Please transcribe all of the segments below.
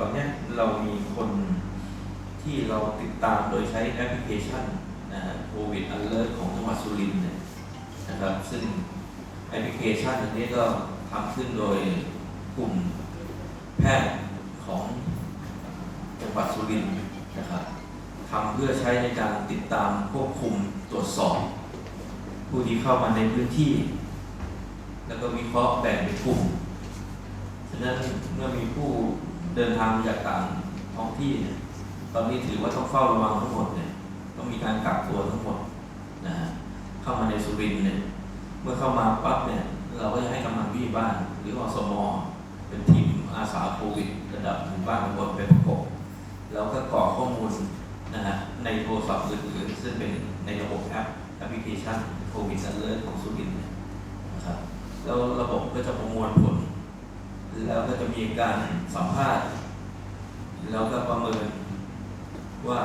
ตอนนี้เรามีคนที่เราติดตามโดยใช้แอปพลิเคชันนะฮะโควิดอันเลิศของจังหวัดสุรินทร์เนี่ยนะครับ ซึ่งแอปพลิเคชันอันนี้ก็ทำขึ้นโดยกลุ่มแพทย์ของจังหวัดสุรินทร์นะครับทำเพื่อใช้ในการติดตามควบคุมตรวจสอบ ผู้ที่เข้ามาในพื้นที่ แล้วก็วิเคราะห์แบ่งเป็นกลุ่มฉะนั้นเมื่อมีผู้ เดินทางมาจากต่างท้องที่เนี่ยตอนนี้ถือว่าต้องเฝ้าระวังทั้งหมดเนี่ยต้องมีการกักตัวทั้งหมดนะฮะเข้ามาในสุรินทร์เนี่ยเมื่อเข้ามาปั๊บเนี่ยเราก็จะให้กำลังพี่บ้าน หรืออสมอเป็นทีมอาสาโควิดระดับหมู่บ้านตำบลไปประกบแล้วก็กรอกข้อมูลนะฮะในโทรศัพท์อื่นๆซึ่งเป็นในระบบแอปแอปพลิเคชันโควิด a ันเลอร์ของสุรินทร์เนี่ยนะครับแล้วระบบก็จะประมวลผล แล้วก็จะมีการสัมภาษณ์ แล้วก็ประเมินว่า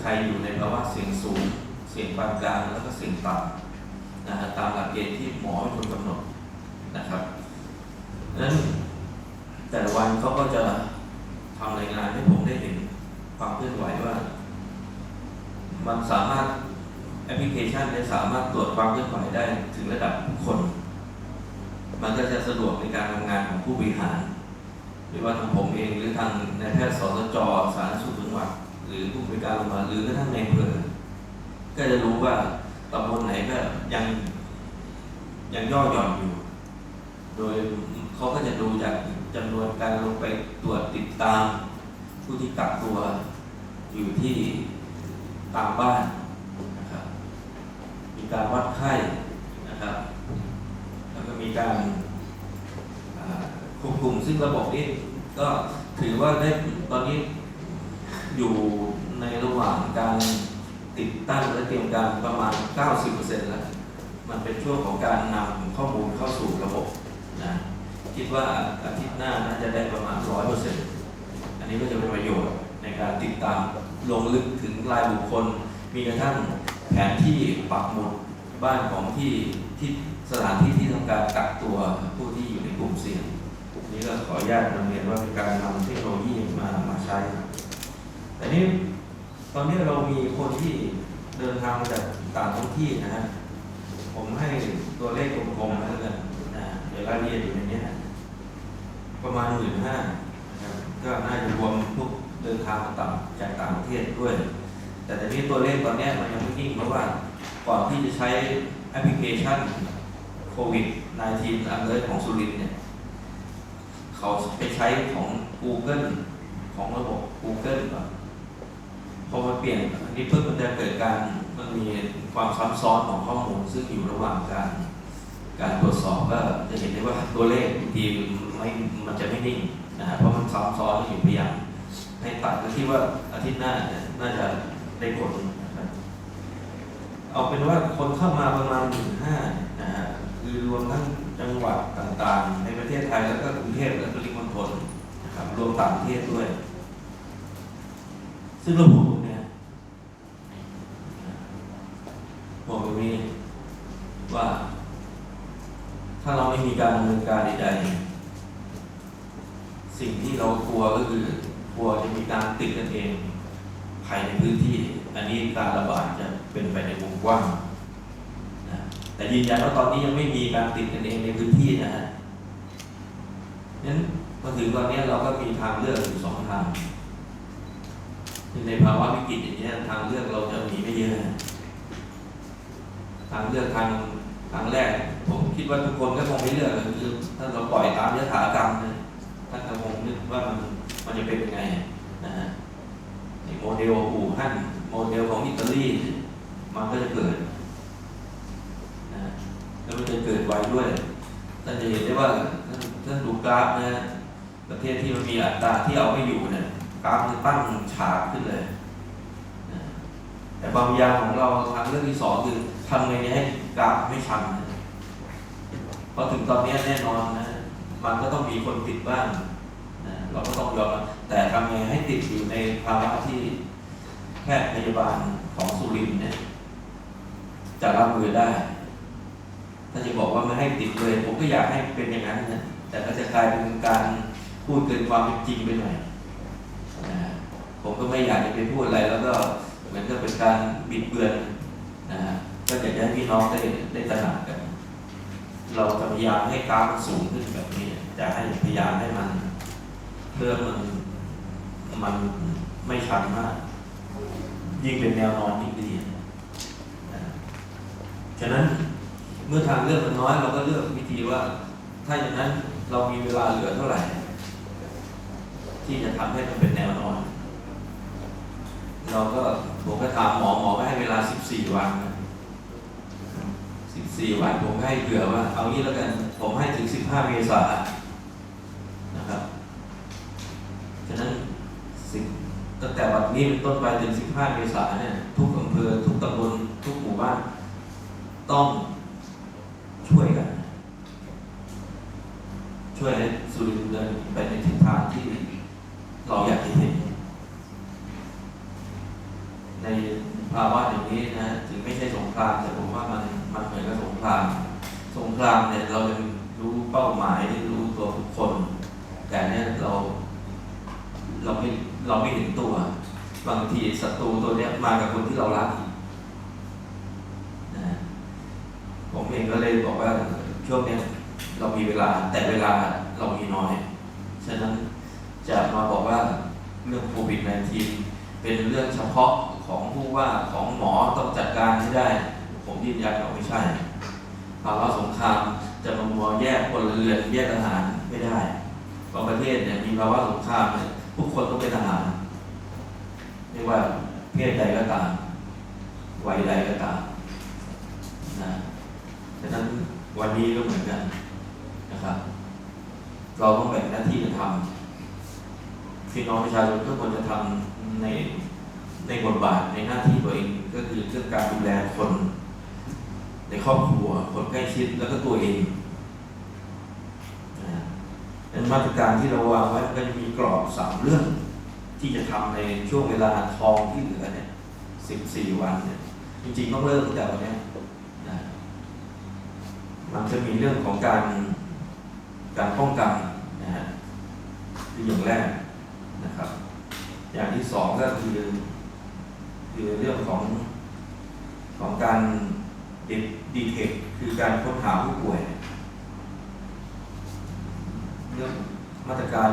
ใครอยู่ในภาวะเสี่ยงสูง เสี่ยงปานกลางแล้วก็เสี่ยงต่ำนะฮะตามหลักเกณฑ์ที่หมอเป็นคนกำหนดนะครับนั้นแต่ละวันเขาก็จะทำรายงานให้ผมได้เห็นความเคลื่อนไหวว่า มันสามารถแอปพลิเคชันเนี่ยสามารถตรวจความเคลื่อนไหวได้ถึงระดับบุคคล มันก็จะสะดวกในการทำงานของผู้บริหารไม่ว่าทางผมเองหรือทางนายแพทย์สสจสาธารณสุขจังหวัด หรือผู้บริการโรงพยาบาลหรือกระทั่งในอำเภอก็จะรู้ว่าตำบลไหนก็ยังยังย่อหย่อนอยู่ โดยเขาก็จะดูจากจำนวนการลงไปตรวจติดตาม ผู้ที่กักตัวอยู่ที่ตามบ้านนะครับ มีการวัดไข้นะครับ แล้วก็มีการาควบคุมซึ่งระบบนี้ก็ถือว่าได้ตอนนี้อยู่ในระหว่างการติดตั้งและเตรียมการประมาณ 90%แล้ว มันเป็นช่วงของการนำข้อมูลเข้าสู่ระบบนะคิดว่าอาทิตย์หน้าน่าจะได้ประมาณ 100%อันนี้ก็จะเป็นประโยชน์ในการติดตามลงลึกถึงรายบุคคล มีกระทั่งแผนที่ปักหมุดบ้านของที่ที่สถานที่ที่ทำการกักตัวผู้ที่อยู่ในกลุ่มเสี่ยง นี่ก็ขออนุญาตนำเรียนว่าเป็นการนำเทคโนโลยีมามาใช้ แต่นี้ตอนนี้เรามีคนที่เดินทางมาจากต่างท้องที่นะฮะ ผมให้ตัวเลขกลมๆแล้วกันนะเดี๋ยวรายละเอียดอยู่ในนี้นะประมาณหมื่นห้านะครับก็น่าจะรวมพวกเดินทางมาต่างจากต่างประเทศด้วย แต่ตอนนี้ตัวเลขตอนนี้มันยังไม่นิ่งเพราะว่าก่อนที่จะใช้แอปพลิเคชันโควิด -19 อันเลิศของสุรินทร์เนี่ย เขาไปใช้ของ Google ของระบบ Google ก่อนพอมาเปลี่ยนอันนี้เพิ่งมันจะเกิดการมันมีความซับซ้อนของข้อมูล ซึ่งอยู่ระหว่างการ การตรวจสอบก็จะเห็นได้ว่าตัวเลขบางทีไม่มันจะไม่นิ่งนะเพราะมันซับซ้อนอยู่พยายามให้ตัดก็ที่ว่าอาทิตย์หน้าเนี่ยน่าจะได้ผลนะเอาเป็นว่าคนเข้ามาประมาณหมื่นห้านะฮะคือรวมทั้ง จังหวัดต่างๆ ในประเทศไทยแล้วก็กรุงเทพและปริมณฑลนะครับรวมต่างประเทศด้วย ซึ่งระบบเนี้ยบอกตรงนี้ว่า ถ้าเราไม่มีการดำเนินการใดๆสิ่งที่เรากลัวก็คือกลัวจะมีการติดกันเองภายในพื้นที่ อันนี้การระบาดจะเป็นไปในวงกว้าง แต่ยืนยันว่าตอนนี้ยังไม่มีการติดกันเองในพื้นที่นะฮะนั้นมาถึงตอนนี้เราก็มีทางเลือกอยู่สองทาง ในภาวะวิกฤตอย่างนี้ทางเลือกเราจะมีไม่เยอะ ทางเลือกทางทางแรก ผมคิดว่าทุกคนก็คงไม่เลือกคือถ้าเราปล่อยตามยถากรรมนะท่านก็คงนึกว่ามันมันจะเป็นยังไงนะฮะโมเดลอู่ฮั่นโมเดลของอิตาลีมันก็จะเกิดนะฮะแล้วมันจะเกิ ด้วยท่านจะเห็นได้ว่าท่านดูกราฟนะประเทศที่มันมีอัตราที่เอาไม่อยู่เนี่ยกราฟมันตั้งฉากขึ้นเลยแต่บางอย่างของเราทางเลือกที่สองคือทำไงให้กราฟไม่ชันนะเพราะถึงตอนนี้แน่นอนนะมันก็ต้องมีคนติดบ้างนะเราก็ต้องยอมแต่ทำไงให้ติดอยู่ในภาวะที่แพทย์พยาบาลของสุรินทร์เนี่ยจะรับมือได้ ถ้าจะบอกว่าไม่ให้ติดเลย ผมก็อยากให้เป็นอย่างนั้นนะแต่ก็จะกลายเป็นการพูดเกินความเป็นจริงไปหน่อยผมก็ไม่อยากจะไปพูดอะไร แล้วก็เหมือนกับเป็นการบิดเบือนนะก็อยากจะให้พี่น้องได้ได้ตระหนักกัน เราจะพยายามให้กราฟมันสูงขึ้นแบบนี้จะให้พยายามให้มันเพื่อมันมันไม่ชันมาก ยิ่งเป็นแนวนอนยิ่งดีนะฉะนั้น เมื่อทางเลือกมันน้อยเราก็เลือกวิธีว่า ถ้าอย่างนั้นเรามีเวลาเหลือเท่าไหร่ ที่จะทำให้มันเป็นแนวนอน เราก็ผมก็ถามหมอหมอก็ให้เวลา 14 วัน 14 วันผมให้เผื่อว่า เอางี้แล้วกัน ผมให้ถึง 15 เมษายนนะครับ ฉะนั้นสิ่งตั้งแต่วันนี้เป็นต้นไปถึง 15 เมษายนเนี่ยทุกอำเภอทุกตำบลทุกหมู่บ้านต้องช่วยกัน ช่วยให้สุรินทร์เดินไปในทิศทางที่เราอยากจะเห็น ในภาวะอย่างนี้นะถึงไม่ใช่สงครามแต่ผมว่ามันมันเหมือนกับสงคราม สงครามเนี่ยเรายังรู้เป้าหมายรู้ตัวบุคคล แต่ เรา เราไม่เราไม่เห็นตัว บางทีศัตรูตัวเนี้ยมากับคนที่เรารักนะผมเองก็เลยบอกว่าช่วงเนี้ยเรามีเวลาแต่เวลาเรามีน้อย ฉะนั้นจะมาบอกว่าเรื่องโควิด -19 เป็นเรื่องเฉพาะของผู้ว่าของหมอต้องจัดการให้ได้ ผมยืนยันว่าไม่ใช่ภาวะสงครามจะมามัวแยกคนเรือนแยกทหารไม่ได้ บางประเทศเนี่ยมีภาวะสงครามเนี่ยทุกคนต้องเป็นทหารไม่ว่าเพศใดก็ตามวัยใดก็ตามนะฉะนั้นวันนี้ก็เหมือนกันนะครับ เราต้องแบ่งหน้าที่กันทำพี่น้องประชาชนทุกคนจะทำในในบทบาทในหน้าที่ตัวเองก็คือเรื่องการดูแลคน ในครอบครัวคนใกล้ชิดแล้วก็ตัวเอง เป็นมาตรการที่เราวางไว้ก็จะมีกรอบสามเรื่อง ที่จะทำในช่วงเวลาทองที่เหลือเนี่ยสิบสี่วันเนี่ยจริงๆต้องเริ่มตั้งแต่วันเนี้ยนะมันจะมีเรื่องของการการป้องกันนะฮะคืออย่างแรกนะครับ อย่างที่สองก็คือคือเรื่องของของการดีเทคคือการค้นหาผู้ป่วย เรื่องมาตรการ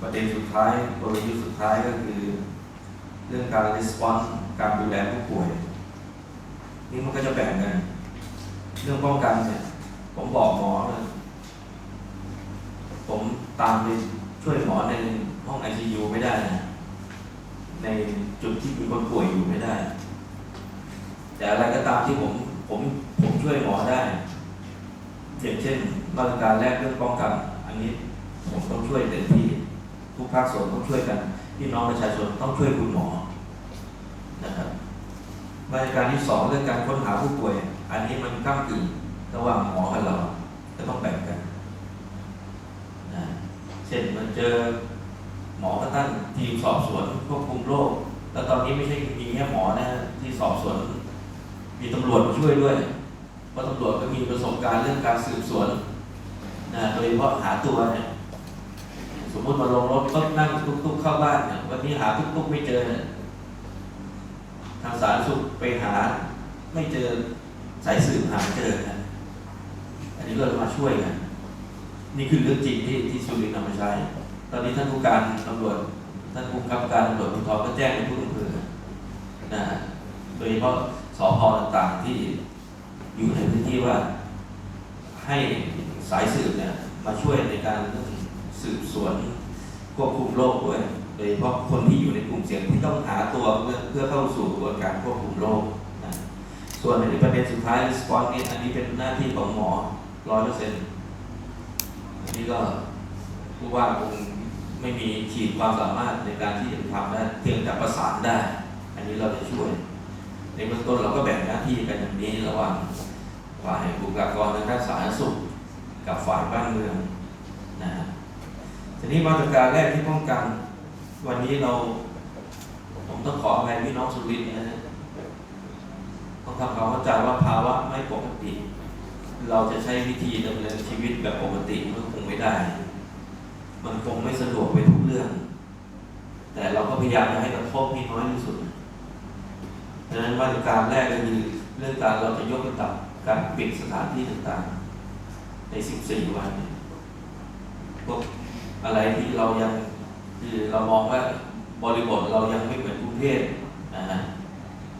ประเด็นสุดท้ายกลยุทธ์สุดท้ายก็คือ เรื่องการ response การดูแลผู้ป่วย นี่มันก็จะแบ่งกัน เรื่องป้องกันเนี่ยผมบอกหมอเลยผมตามไปช่วยหมอในห้องไอซียูไม่ได้นะในจุดที่มีคนป่วยอยู่ไม่ได้ แต่อะไรก็ตามที่ผมผมผมช่วยหมอได้อย่างเช่นมาตรการแรกเรื่องป้องกัน อันนี้ผมต้องช่วยเต็มที่ทุกภาคส่วนต้องช่วยกันพี่น้องประชาชนต้องช่วยคุณหมอนะครับมาตรการที่สองเรื่องการค้นหาผู้ป่วย อันนี้มันก้ากึ่งระหว่างหมอกับเราจะต้องแบ่งกันนะเช่นมันเจอหมอก็ตั้งทีมสอบสวนควบคุมโรคแล้วตอนนี้ไม่ใช่มีแค่หมอนะที่สอบสวน มีตำรวจมาช่วยด้วยเพราะตำรวจก็มีประสบการณ์เรื่องการสืบสวน โดยเฉพาะหาตัวเนี่ยสมมติมาลงรถก็นั่งตุ๊กๆเข้าบ้านเนี่ยวันนี้หาตุ๊กๆไม่เจอเนี่ยทางสาธารณสุขไปหาไม่เจอสายสืบหาเจอนะอันนี้เราจะมาช่วยกันนี่คือเรื่องจริงที่ที่สุรินทร์นำมาใช้ ตอนนี้ท่านผู้การตำรวจท่านผู้กำกับการตำรวจภูธรก็แจ้งในทุกอำเภอนะฮะโดยเฉพาะสพต่างๆที่อยู่ในพื้นที่ว่าให้ สายสืบเนี่ยมาช่วยในการเรื่องสืบสวนควบคุมโรคด้วย โดยเฉพาะคนที่อยู่ในกลุ่มเสี่ยงที่ต้องหาตัวเพื่อเพื่อเข้าสู่กระบวนการควบคุมโรคนะส่วนในประเด็นสุดท้าย response เนี่ยอันนี้เป็นหน้าที่ของหมอร้อยเปอร์เซ็นต์อันนี้ก็ผู้ว่าคงไม่มีขีดความสามารถในการที่จะทำได้เพียงแต่ประสานได้ อันนี้เราจะช่วย ในเบื้องต้นเราก็แบ่งหน้าที่กันอย่างนี้ระหว่างฝ่ายบุคลากรทางด้านสาธารณสุข กับฝ่ายบ้านเมืองนะฮะทีนี้มาตรการแรกที่ป้องกัน วันนี้เราผมต้องขออภัยพี่น้องสุรินทร์นะฮะต้องทำความเข้าใจว่าภาวะไม่ปกติ เราจะใช้วิธีดำเนินชีวิตแบบปกติมันคงไม่ได้ มันคงไม่สะดวกไปทุกเรื่อง แต่เราก็พยายามจะให้กระทบให้น้อยที่สุดดังนั้นมาตรการแรกก็คือเรื่องการเราจะยกระดับการปิดสถานที่ต่างๆ ใน14วันพวกอะไรที่เรายังคือเรามองว่าบริบทเรายังไม่เหมือนกรุงเทพนะฮะ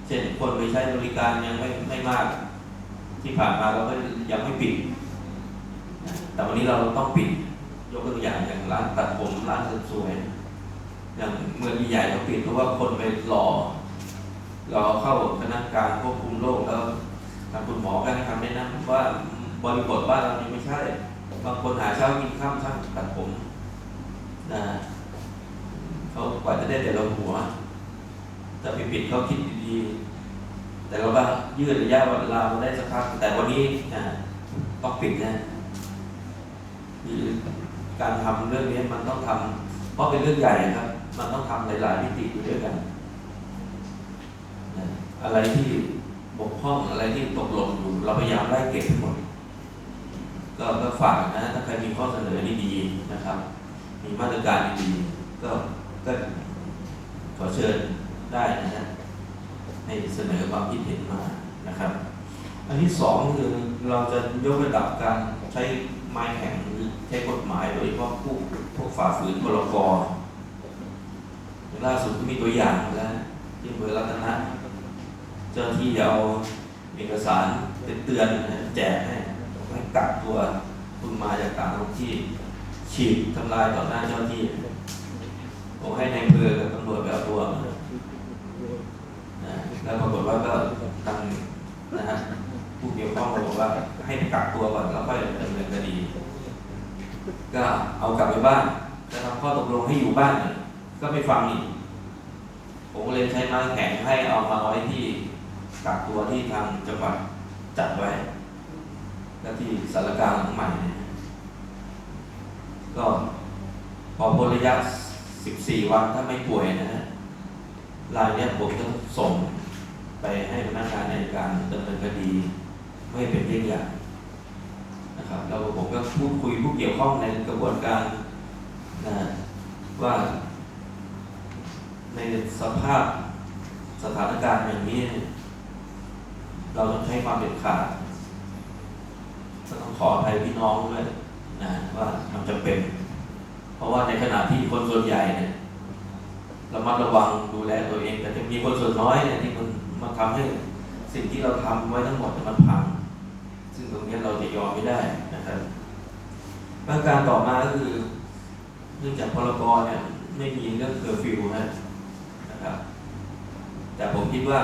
เช่นคนไปใช้บริการยังไม่ไม่มาก ที่ผ่านมาเราก็ยังไม่ปิด แต่วันนี้เราต้องปิด ยกตัวอย่างอย่างร้านตัดผมร้านเสริมสวย อย่างเมืองใหญ่เราปิดเพราะว่าคนไปรอรอเข้าคณะกรรมการควบคุมโรคแล้วทางคุณหมอก็ให้คำแนะนำว่า บริบทบ้านเรานี่ไม่ใช่ บางคนหาเช้ากินข้ามช่างตัดผมนะเขากว่าจะได้แต่ละหัวแต่ไปปิดเขาคิดดีๆ แต่เราว่ายืดระยะเวลามาได้สักพักแต่วันนี้นะต้องปิดนะการทำเรื่องนี้มันต้องทำเพราะเป็นเรื่องใหญ่ครับ มันต้องทำหลายๆมิติอยู่ด้วยกัน อะไรที่บกพร่องอะไรที่ตกหล่นอยู่เราพยายามไล่เก็บทั้งหมด ก็ก็ฝากนะถ้าใครมีข้อเสนอดีๆนะครับ มีมาตรการดีๆก็ก็ขอเชิญได้นะฮะให้เสนอความคิดเห็นมานะครับ อันที่สองคือเราจะยกระดับการใช้ไม้แข็งหรือใช้กฎหมายโดยเฉพาะผู้พวกฝ่าฝืนพรกล่าสุดก็มีตัวอย่างแล้วที่เภอรัตนะ เจ้าหน้าที่เอาเอกสารเป็นเตือนแจกให้ กักตัวคุณมาจากต่างท้องที่ฉีดทำลายต่อหน้าเจ้าที่ผมให้ในายอำเภอกับตำรวจไปเอาตัวมานะแล้วปรากฏว่าก็ทางนะฮะผู้เกี่ยวข้องก็บอกว่าให้กักตัวก่อนแล้วค่อยดำเนินคดี ก็เอากลับไปบ้านจะทำข้อตกลงให้อยู่บ้านเนี่ยก็ไม่ฟังอีกผมก็เลยใช้ไม้แข็งให้เอามาไว้ที่กักตัวที่ทางจังหวัดจัดไว้ ก็ที่สารกลางหลังใหม่เนี่ยก็พอพ้นระยะ 14 วันถ้าไม่ป่วยนะฮะรายเนี้ยผมจะส่งไปให้พนักงานในการดำเนินคดีไม่เป็นเยี่ยงอย่นะครับแล้วผมก็พูดคุยผู้เกี่ยวข้องในกระบวนการนะว่า ในสภาพสถานการณ์อย่างนี้เนี่ยเราต้องใช้ความเด็ดขาด ก็ต้องขออภัยพี่น้องด้วยนะว่ามันจะเป็น เพราะว่าในขณะที่คนส่วนใหญ่เนี่ยระมัดระวังดูแลตัวเอง แต่จะมีคนส่วนน้อยเนี่ยที่มันมาทำให้สิ่งที่เราทำไว้ทั้งหมดมันพัง ซึ่งตรงนี้เราจะยอมไม่ได้นะครับประการต่อมาก็คือเนื่องจากพรกเนี่ยไม่มีเรื่องเคอร์ฟิวนะนะครับ แต่ผมคิดว่า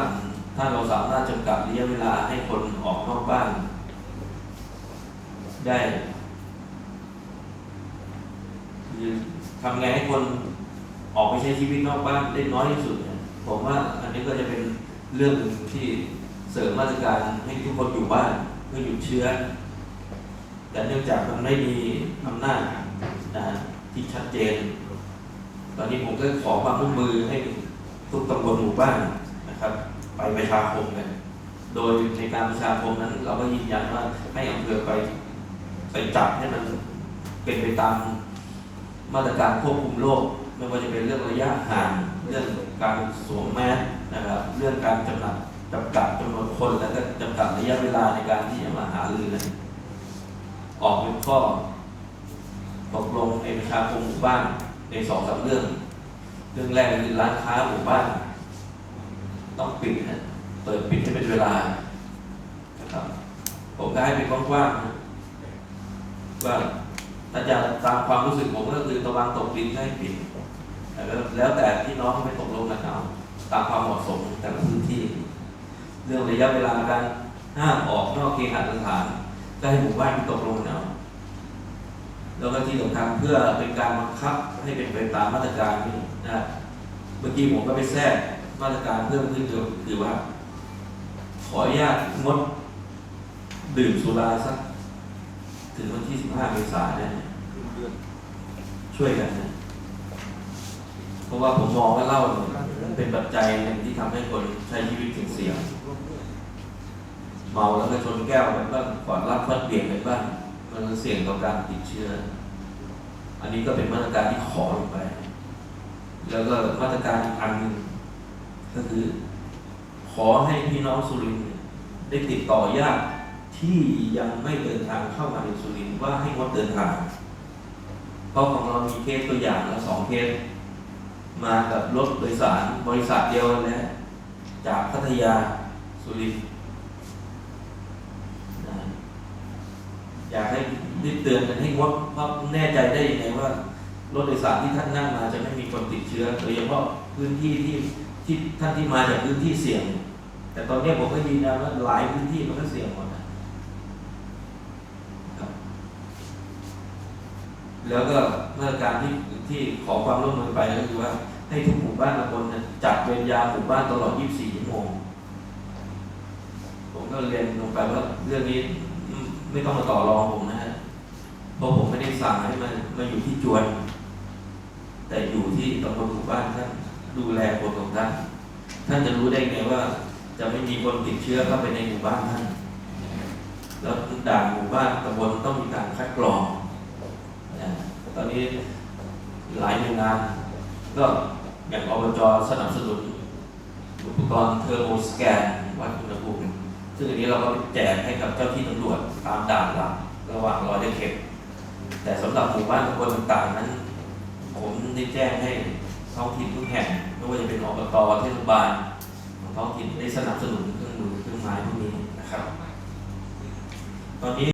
ถ้าเราสามารถจำกัดระยะเวลาให้คนออกนอกบ้าน ได้คือทำไงให้คนออกไปใช้ชีวิตนอกบ้านได้น้อยที่สุดเนี่ยผมว่าอันนี้ก็จะเป็นเรื่องหนึ่งที่เสริมมาตรการให้ทุกคนอยู่บ้านเพื่อหยุดเชื้อ แต่เนื่องจากมันไม่มีอำนาจนะที่ชัดเจน ตอนนี้ผมก็ขอความร่วมมือให้ทุกตำบลหมู่บ้านนะครับ ไปประชาคมกัน โดยในการประชาคมนั้น เราก็ยืนยันว่าให้อำเภอไป ไปจับให้มันเป็นไปตามมาตรการควบคุมโรคไม่ว่าจะเป็นเรื่องระยะห่างเรื่องการสวมแมสนะครับ เรื่องการจำกัดจำกัดจำนวนคนแล้วก็จำกัดระยะเวลาในการที่จะมาหารือนะออกเป็นข้อตกลงในประชาคมหมู่บ้านในสองสามเรื่อง เรื่องแรกคือร้านค้าหมู่บ้าน ต้องปิดนะเปิดปิดให้เป็นเวลานะครับผมก็ให้เป็นกว้างๆ ว่าถ้าจะตามความรู้สึกผมก็คือตะวันตกดินให้ปิดแล้วแต่พี่น้องไม่ตกลงกันเอาตามความเหมาะสมแต่ละพื้นที่ เรื่องระยะเวลาการห้ามออกนอกเขตหสถานก็ให้หมู่บ้านตกลงนเอาแล้วก็ที่สำคัญเพื่อเป็นการบังคับให้เป็นไปตามมาตรการนี้นะเมื่อกี้ผมก็ไปแทรกมาตรการเพิ่มขึ้นคือว่า ขออนุญาตงดดื่มสุราสัก ถึงวันที่ 15 เมษายนเนี่ยช่วยกันนะเพราะว่าผมมองว่าเหล้าเนี่ยมันเป็นปัจจัยหนึ่งที่ทำให้คนใช้ชีวิตถึงเสี่ยงเมาแล้วก็ชนแก้วกันบ้างก่อนรับฟัดเบี่ยงกันบ้างมันเสี่ยงต่อการติดเชื้อ อันนี้ก็เป็นมาตรการที่ขอลงไปแแล้วก็มาตรการอีกอันหนึ่งก็คือ ขอให้พี่น้องสุรินทร์เนี่ยได้ติดต่อญาติ ที่ยังไม่เดินทางเข้ามาในสุรินทร์ว่าให้งดเดินทางเพราะของเรามีเคสตัวอย่างแล้วสองเคสมากับรถโดยสารบริษัทเดียวกันนะจากพัทยาสุรินทร์นะอยากให้รีบเตือนกันให้งดเพราะแน่ใจได้ยังไงว่ารถโดยสารที่ท่านนั่งมาจะไม่มีคนติดเชื้อโดยเฉพาะพื้นที่ที่ที่ท่านที่มาจากพื้นที่เสี่ยง แต่ตอนนี้ผมก็ยืนยันว่าหลายพื้นที่มันก็เสี่ยงหมดนะครับ แล้วก็มาตรการที่ที่ขอความร่วมมือไปก็คือว่าให้ทุกหมู่บ้านตำบลจัดเวรยามหมู่บ้านตลอด 24 ชั่วโมง ผมก็เรียนลงไปว่าเรื่องนี้ไม่ต้องมาต่อรองผมนะฮะ เพราะผมไม่ได้สั่งให้มันมาอยู่ที่จวน แต่อยู่ที่ตำบลหมู่บ้านท่านดูแลคนของท่าน ท่านจะรู้ได้ไงว่า จะไม่มีคนติดเชื้อเข้าไปในหมู่บ้านท่าน แล้วด่านหมู่บ้านตำบลต้องมีการคัดกรอง ตอนนี้หลายหน่วยงาน ก็อย่างอบจสนับสนุน อุปกรณ์เทอร์โมสแกนวัดอุณหภูมิซึ่งอันนี้เราก็แจกให้กับเจ้าที่ตำรวจตามด่านหลักระหว่างรอได้เข็บแต่สำหรับหมู่บ้านตำบลต่างๆนั้น ผมได้แจ้งให้ท้องถิ่นทุกแห่งไม่ว่าจะเป็นอบตเทศบาลของท้องถิ่นได้สนับสนุนเครื่องมือเครื่องไม้พวกนี้นะครับ ตอนนี้